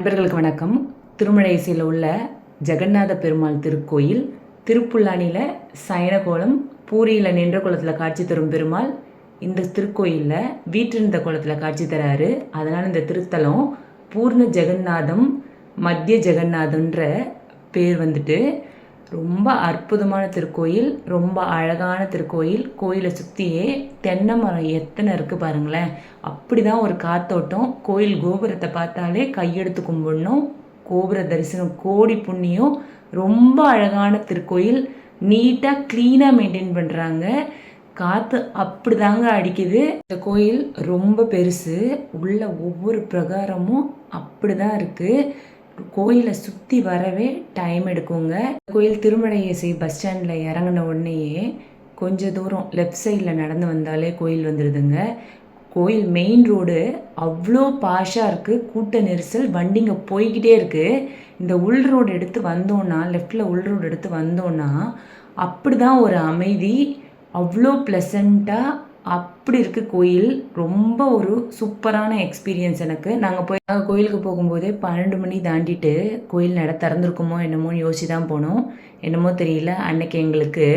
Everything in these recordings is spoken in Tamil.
நண்பர்களுக்கு வணக்கம். திருமலைசியில் உள்ள ஜெகநாத பெருமாள் திருக்கோயில் திருப்புல்லானியில் சயனகோலம் பூரியில் நின்ற கோலத்தில் காட்சி தரும் பெருமாள் இந்த திருக்கோயிலில் வீற்றிருந்த கோலத்தில் காட்சி தராரு. அதனால் இந்த திருத்தலம் பூர்ண ஜெகநாதம் மத்திய ஜெகநாதன்ற பேர் வந்துட்டு ரொம்ப அற்புதமான திருக்கோயில் ரொம்ப அழகான திருக்கோயில். கோயிலை சுற்றியே தென்னை மரம் எத்தனை இருக்குது பாருங்களேன். அப்படி தான் ஒரு காத்தோட்டம். கோயில் கோபுரத்தை பார்த்தாலே கையெடுத்து கும்பிடணும். கோபுர தரிசனம் கோடி புண்ணியம். ரொம்ப அழகான திருக்கோயில். நீட்டாக க்ளீனாக மெயின்டைன் பண்ணுறாங்க காற்று அப்படி தாங்க அடிக்குது. இந்த கோயில் ரொம்ப பெருசு. உள்ள ஒவ்வொரு பிரகாரமும் அப்படி தான் இருக்குது கோயிலை சுற்றி வரவே டைம் எடுக்குங்க. கோயில் திருமலையேசி பஸ் ஸ்டாண்டில் இறங்கின உடனேயே கொஞ்ச தூரம் லெஃப்ட் சைடில் நடந்து வந்தாலே கோயில் வந்துடுதுங்க கோயில் மெயின் ரோடு அவ்வளோ பாஷாக இருக்குது கூட்ட நெரிசல் வண்டிங்க போய்கிட்டே இருக்குது இந்த உள் ரோடு எடுத்து வந்தோன்னா லெஃப்டில் உள் ரோடு எடுத்து வந்தோன்னா அப்படி தான் ஒரு அமைதி. அவ்வளோ ப்ளசண்ட்டாக அப்படி இருக்குது கோயில் ரொம்ப ஒரு சூப்பரான எக்ஸ்பீரியன்ஸ் எனக்கு. நாங்கள் போய் நாங்கள் கோயிலுக்கு போகும்போதே பன்னெண்டு மணி தாண்டிட்டு கோயில் நட திறந்துருக்குமோ என்னமோன்னு யோசிச்சு தான் போனோம். என்னமோ தெரியல. அன்னைக்கு எங்களுக்கு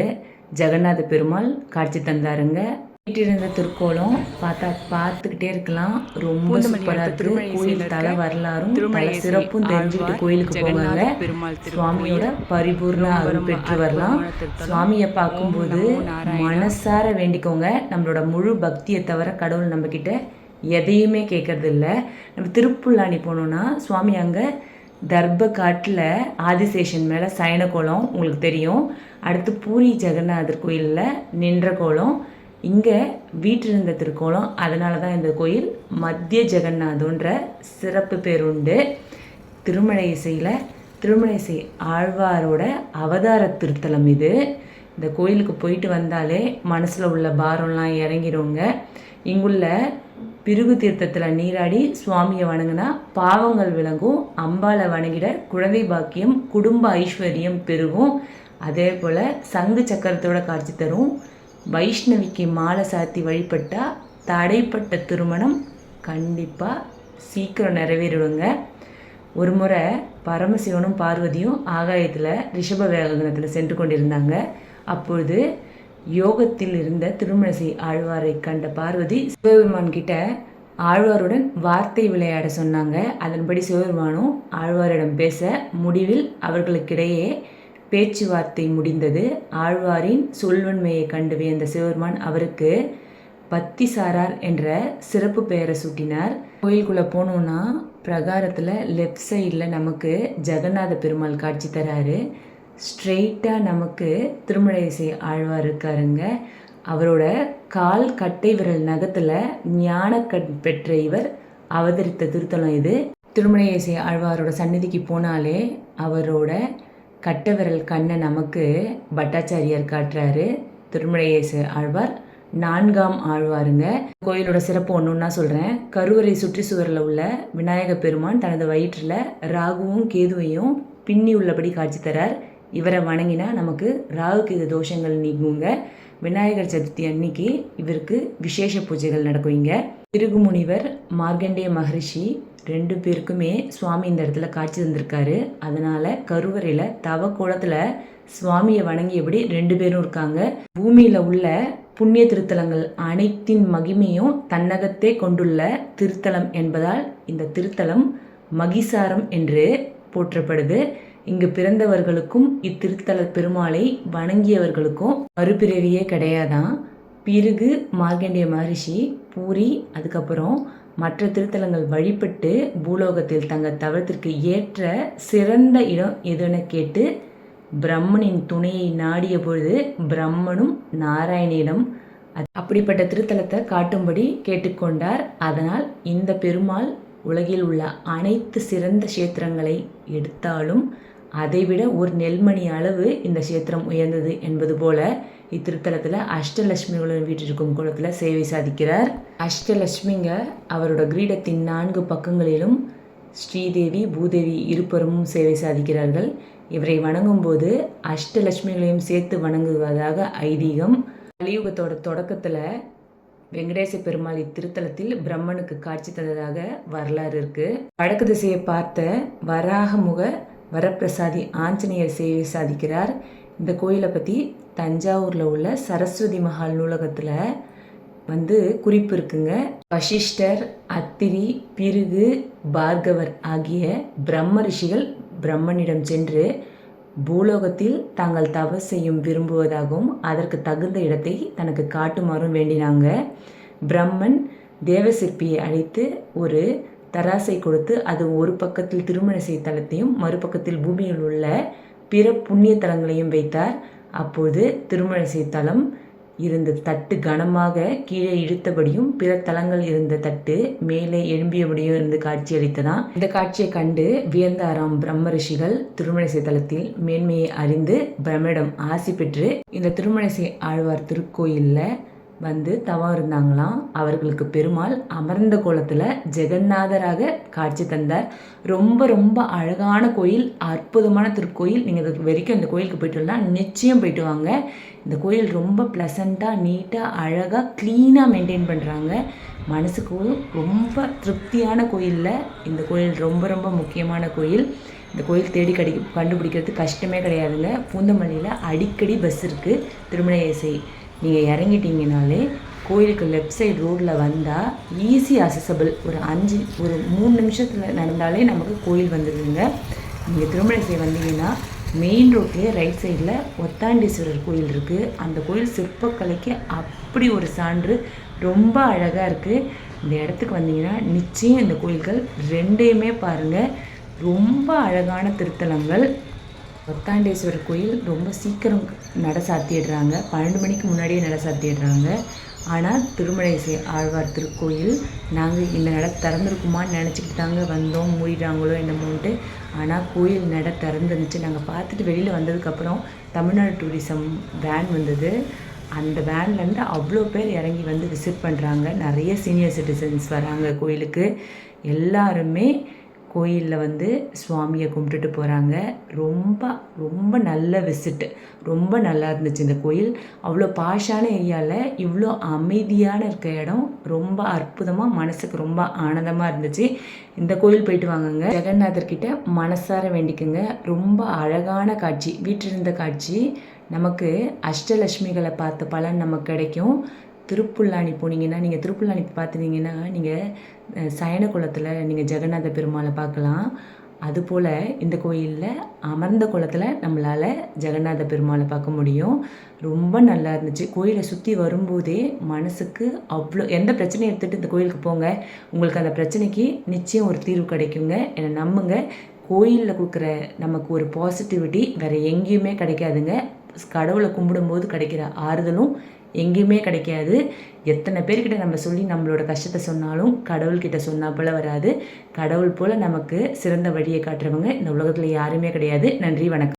ஜெகநாத பெருமாள் காட்சி தந்தாருங்க. வீட்டிருந்த திருக்கோலம் பார்த்தா பார்த்துக்கிட்டே இருக்கலாம். ரொம்ப சூப்பராக இருக்கு. கோயில் தலை வரலாறும் தலை சிறப்பும் தெரிஞ்சுக்கிட்டு கோயிலுக்கு போவாங்க. சுவாமியோட பரிபூர்ண அருள் பெற்று வரலாம். சுவாமியை பார்க்கும்போது மனசார வேண்டிக்கோங்க. நம்மளோட முழு பக்தியை தவிர கடவுள் நம்மக்கிட்ட எதையுமே கேட்கறது இல்லை நம்ம திருப்புல்லாணி போனோம்னா சுவாமி அங்கே தர்ப காட்டில் ஆதிசேஷன் மேலே சயன கோலம் உங்களுக்கு தெரியும். அடுத்து பூரி ஜெகநாதர் கோயிலில் நின்ற கோலம். இங்கே வீற்றிருந்த திருக்கோலம் அதனால தான் இந்த கோயில் மத்திய ஜெகநாதன்ற சிறப்பு பேர் உண்டு. திருமலை இசையில் திருமலை இசை ஆழ்வாரோட அவதார திருத்தலம் இது. இந்த கோயிலுக்கு போயிட்டு வந்தாலே மனசில் உள்ள பாரம்லாம் இறங்கிடுவோங்க இங்குள்ள பிருகு தீர்த்தத்தில் நீராடி சுவாமியை வணங்கினா பாவங்கள் விளங்கும். அம்பாவை வணங்கிட குழந்தை பாக்கியம் குடும்ப ஐஸ்வர்யம் பெருகும். அதே போல் சங்கு சக்கரத்தோட காட்சி தரும். வைஷ்ணவிக்கு மாலை சாத்தி வழிபட்டால் தடைப்பட்ட திருமணம் கண்டிப்பாக சீக்கிரம் நிறைவேறிடுங்க. ஒரு முறை பரமசிவனும் பார்வதியும் ஆகாயத்தில் ரிஷப வேகனத்தில் சென்று கொண்டிருந்தாங்க. அப்பொழுது யோகத்தில் இருந்த திருமணசி ஆழ்வாரை கண்ட பார்வதி சிவபெருமான் கிட்ட ஆழ்வாருடன் வார்த்தை விளையாட சொன்னாங்க. அதன்படி சிவபெருமானும் ஆழ்வாரிடம் பேச முடிவில் அவர்களுக்கிடையே பேச்சுவார்த்தை முடிந்தது. ஆழ்வாரின் சொல்வன்மையை கண்டு வியந்த சிவபெருமான் அவருக்கு பத்திசாரார் என்ற சிறப்பு பெயரை சூட்டினார். கோயிலுக்குள்ளே போனோன்னா பிரகாரத்தில் லெஃப்ட் சைடில் நமக்கு ஜெகநாத பெருமாள் காட்சி தராரு. ஸ்ட்ரெயிட்டாக நமக்கு திருமலைசை ஆழ்வார் இருக்காருங்க. அவரோட கால் கட்டை விரல் நகத்தில் ஞானக்கண் பெற்ற இவர். அவதரித்த திருத்தலம் இது. திருமலையசை ஆழ்வாரோட சந்நிதிக்கு போனாலே அவரோட கட்டவிரல் கண்ணை நமக்கு பட்டாச்சாரியார் காட்டுறாரு. திருமலையேசு ஆழ்வார். நான்காம் ஆழ்வாருங்க. கோயிலோட சிறப்பு ஒன்று ஒன்றா சொல்கிறேன் கருவறை சுற்றி சுவரில் உள்ள விநாயக பெருமான் தனது வயிற்றில் ராகுவும் கேதுவையும் பின்னி உள்ளபடி காட்சி தரார். இவரை வணங்கினா நமக்கு ராகுக்கு இது தோஷங்கள் நீங்குங்க. விநாயகர் சதுர்த்தி அன்னைக்கு இவருக்கு விசேஷ பூஜைகள் நடக்கும் இங்கே திருகுமுனிவர் மார்கண்டேய மகரிஷி ரெண்டு பேருக்குமே சுவாமி இந்த இடத்துல காட்சி தந்திருக்காரு. அதனால கருவறையில் தவ கோலத்தில் சுவாமியை வணங்கியபடி ரெண்டு பேரும் இருக்காங்க. பூமியில் உள்ள புண்ணிய திருத்தலங்கள் அனைத்தின் மகிமையும் தன்னகத்தே கொண்டுள்ள திருத்தலம் என்பதால் இந்த திருத்தலம் மகிசாரம் என்று போற்றப்படுது. இங்கு பிறந்தவர்களுக்கும் இத்திருத்தல பெருமாளை வணங்கியவர்களுக்கும் மறுபிறவியே கிடையாதான். பிறகு மார்கண்டிய மகரிஷி பூரி அதுக்கப்புறம் மற்ற திருத்தலங்கள் வழிபட்டு பூலோகத்தில் தங்கள் தவத்திற்கு ஏற்ற சிறந்த இடம் எதுன்னு கேட்டு பிரம்மனின் துணையை நாடிய பொழுது பிரம்மனும் நாராயணியிடம் அப்படிப்பட்ட திருத்தலத்தை காட்டும்படி கேட்டுக்கொண்டார். அதனால் இந்த பெருமாள் உலகில் உள்ள அனைத்து சிறந்த கஷேத்திரங்களை எடுத்தாலும் அதைவிட ஒரு நெல்மணி அளவு இந்த கஷேத்திரம் உயர்ந்தது என்பது போல இத்திருத்தலத்தில் அஷ்டலட்சுமிகளுடன் வீட்டிற்கும் குளத்தில் சேவை சாதிக்கிறார். அஷ்டலட்சுமிங்க அவரோட கிரீடத்தின் நான்கு பக்கங்களிலும் ஸ்ரீதேவி பூதேவி இருபுறமும் சேவை சாதிக்கிறார்கள். இவரை வணங்கும்போது அஷ்டலட்சுமிகளையும் சேர்த்து வணங்குவதாக ஐதீகம். கலியுகத்தோட தொடக்கத்தில் வெங்கடேச பெருமாள் இத்திருத்தலத்தில் பிரம்மனுக்கு காட்சி தந்ததாக வரலாறு இருக்கு. வடக்கு திசையை பார்த்த வராகமுக வரப்பிரசாதி ஆஞ்சநேயர் சேவை சாதிக்கிறார். இந்த கோயிலை பற்றி தஞ்சாவூரில் உள்ள சரஸ்வதி மஹால் நூலகத்தில் வந்து குறிப்பு இருக்குங்க. வசிஷ்டர் அத்திரி பிருகு பார்கவர் ஆகிய பிரம்ம ரிஷிகள் பிரம்மனிடம் சென்று பூலோகத்தில் தாங்கள் தவறு செய்யும் விரும்புவதாகவும் அதற்கு தகுந்த இடத்தை தனக்கு காட்டுமாறும் வேண்டினாங்க. பிரம்மன் தேவசிற்பியை அழைத்து ஒரு தராசை கொடுத்து அது ஒரு பக்கத்தில் திருமணசை தலத்தையும் மறுபக்கத்தில் பூமியில் உள்ள பிற புண்ணிய தலங்களையும் வைத்தார். அப்போது திருமணசை தலம் இருந்த தட்டு கனமாக கீழே இழுத்தபடியும் பிற தலங்கள் இருந்த தட்டு மேலே எழும்பியபடியும் இருந்து காட்சியளித்ததாம் இந்த காட்சியை கண்டு வியந்தாராம் பிரம்ம ரிஷிகள் திருமணசை தலத்தில் மேன்மையை அறிந்து பிரம்மிடம் ஆசி பெற்று இந்த திருமணசை ஆழ்வார் திருக்கோயிலில் வந்து தவம் இருந்தாங்களாம் அவர்களுக்கு பெருமாள் அமர்ந்த கோலத்தில் ஜெகநாதராக காட்சி தந்தார். ரொம்ப ரொம்ப அழகான கோயில் அற்புதமான திருக்கோயில். நீங்கள் இது வரைக்கும் இந்த கோயிலுக்கு போயிட்டு வரலாம் நிச்சயம் போயிட்டு வாங்க. இந்த கோயில் ரொம்ப ப்ளசண்ட்டாக நீட்டாக அழகாக க்ளீனாக மெயின்டைன் பண்ணுறாங்க மனசுக்கு ரொம்ப திருப்தியான கோயிலில் இந்த கோயில் ரொம்ப ரொம்ப முக்கியமான கோயில். இந்த கோயில் தேடி கடி கண்டுபிடிக்கிறது கஷ்டமே கிடையாதுங்க. பூந்தமல்லியில் அடிக்கடி பஸ் இருக்குது திருமண இசை. நீங்கள் இறங்கிட்டீங்கனாலே கோயிலுக்கு லெஃப்ட் சைடு ரோட்டில் வந்தால் ஈஸி அசசபிள் ஒரு அஞ்சு ஒரு மூணு நிமிஷத்தில் நடந்தாலே நமக்கு கோயில் வந்துடுதுங்க நீங்கள் திருமணத்தை வந்தீங்கன்னா மெயின் ரோட்லேயே ரைட் சைடில் ஒத்தாண்டீஸ்வரர் கோயில் இருக்குது அந்த கோயில் சிற்பக்கலைக்கு அப்படி ஒரு சான்று ரொம்ப அழகாக இருக்குது இந்த இடத்துக்கு வந்தீங்கன்னா நிச்சயம் இந்த கோயில்கள் ரெண்டையுமே பாருங்கள் ரொம்ப அழகான திருத்தலங்கள். ஒத்தாண்டேஸ்வரர் கோயில் ரொம்ப சீக்கிரம் நட சாத்திடுறாங்க பன்னெண்டு மணிக்கு முன்னாடியே நட சாத்திடுறாங்க ஆனால் திருமலை ஆழ்வார் திருக்கோயில் நாங்கள் இந்த நட திறந்துருக்குமான்னு நினச்சிக்கிட்டு தாங்க வந்தோம். மூடிட்டாங்களோ என்னமோன்ட்டு. ஆனால் கோயில் நட திறந்துருந்துச்சு. நாங்கள் பார்த்துட்டு வெளியில் வந்ததுக்கப்புறம் தமிழ்நாடு டூரிசம் வேன் வந்தது. அந்த வேன்லேருந்து அவ்வளோ பேர் இறங்கி வந்து விசிட் பண்ணுறாங்க நிறைய சீனியர் சிட்டிசன்ஸ் வராங்க கோயிலுக்கு. எல்லாருமே கோயிலில் வந்து சுவாமியை கும்பிட்டுட்டு போகிறாங்க ரொம்ப ரொம்ப நல்ல விசிட்டு ரொம்ப நல்லா இருந்துச்சு இந்த கோயில். அவ்வளோ பாஷான ஏரியாவில் இவ்வளோ அமைதியான இருக்க இடம். ரொம்ப அற்புதமாக மனசுக்கு ரொம்ப ஆனந்தமாக இருந்துச்சு. இந்த கோயில் போயிட்டு வாங்குங்க. ஜெகநாதர்கிட்ட மனசார வேண்டிக்குங்க. ரொம்ப அழகான காட்சி வீட்டிலிருந்த காட்சி. நமக்கு அஷ்டலட்சுமிகளை பார்த்த பலன் நமக்கு கிடைக்கும். திருப்புல்லாணி போனீங்கன்னா நீங்கள் திருப்புல்லாணி பார்த்துருந்தீங்கன்னா நீங்கள் சயன குளத்தில் நீங்கள் ஜெகநாத பெருமாளை பார்க்கலாம். அதுபோல் இந்த கோயிலில் அமர்ந்த குளத்தில் நம்மளால் ஜெகநாத பெருமாளை பார்க்க முடியும். ரொம்ப நல்லா இருந்துச்சு. கோயிலை சுற்றி வரும்போதே மனசுக்கு அவ்வளோ எந்த பிரச்சனையும் எடுத்துகிட்டு இந்த கோயிலுக்கு போங்க. உங்களுக்கு அந்த பிரச்சனைக்கு நிச்சயம் ஒரு தீர்வு கிடைக்குங்க. என்னை நம்புங்க. கோயிலில் கொடுக்குற நமக்கு ஒரு பாசிட்டிவிட்டி வேறு எங்கேயுமே கிடைக்காதுங்க. கடவுளை கும்பிடும்போது கிடைக்கிற ஆறுதலும் எங்கேயுமே கிடைக்காது. எத்தனை பேர்கிட்ட நம்ம சொல்லி நம்மளோட கஷ்டத்தை சொன்னாலும் கடவுள்கிட்ட சொன்னால் போல் வராது. கடவுள் போல் நமக்கு சிறந்த வழியை காட்டுறவங்க இந்த உலகத்தில் யாருமே கிடையாது. நன்றி வணக்கம்.